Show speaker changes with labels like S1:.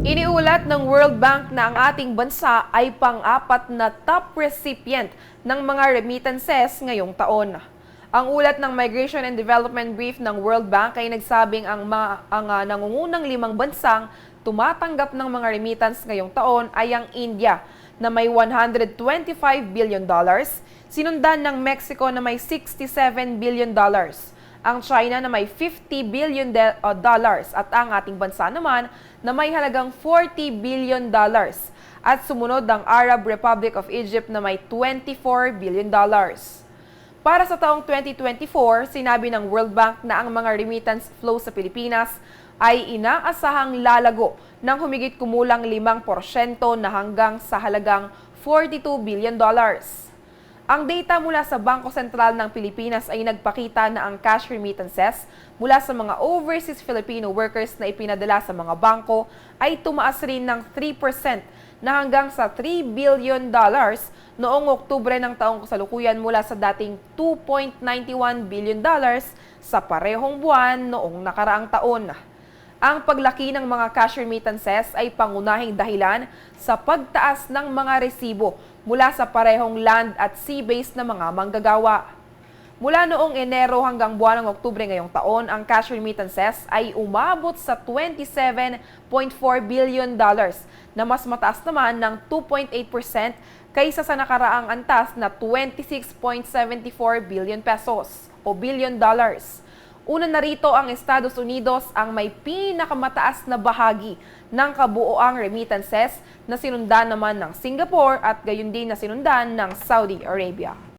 S1: Iniulat ng World Bank na ang ating bansa ay pang-apat na top recipient ng mga remittances ngayong taon. Ang ulat ng Migration and Development Brief ng World Bank ay nagsabing ang, mga, ang ah, nangungunang limang bansang tumatanggap ng mga remittance ngayong taon ay ang India na may 125 billion dollars, sinundan ng Mexico na may 67 billion dollars ang China na may 50 billion uh, dollars at ang ating bansa naman na may halagang 40 billion dollars at sumunod ang Arab Republic of Egypt na may 24 billion dollars. Para sa taong 2024, sinabi ng World Bank na ang mga remittance flow sa Pilipinas ay inaasahang lalago ng humigit kumulang 5% na hanggang sa halagang 42 billion dollars. Ang data mula sa Bangko Sentral ng Pilipinas ay nagpakita na ang cash remittances mula sa mga overseas Filipino workers na ipinadala sa mga bangko ay tumaas rin ng 3% na hanggang sa 3 billion dollars noong Oktubre ng taong kasalukuyan mula sa dating 2.91 billion dollars sa parehong buwan noong nakaraang taon. Ang paglaki ng mga cash remittances ay pangunahing dahilan sa pagtaas ng mga resibo mula sa parehong land at sea-based na mga manggagawa. Mula noong Enero hanggang buwan ng Oktubre ngayong taon, ang cash remittances ay umabot sa 27.4 billion dollars na mas mataas naman ng 2.8% kaysa sa nakaraang antas na 26.74 billion pesos o billion dollars. Una na rito ang Estados Unidos ang may pinakamataas na bahagi ng kabuoang remittances na sinundan naman ng Singapore at gayon din na sinundan ng Saudi Arabia.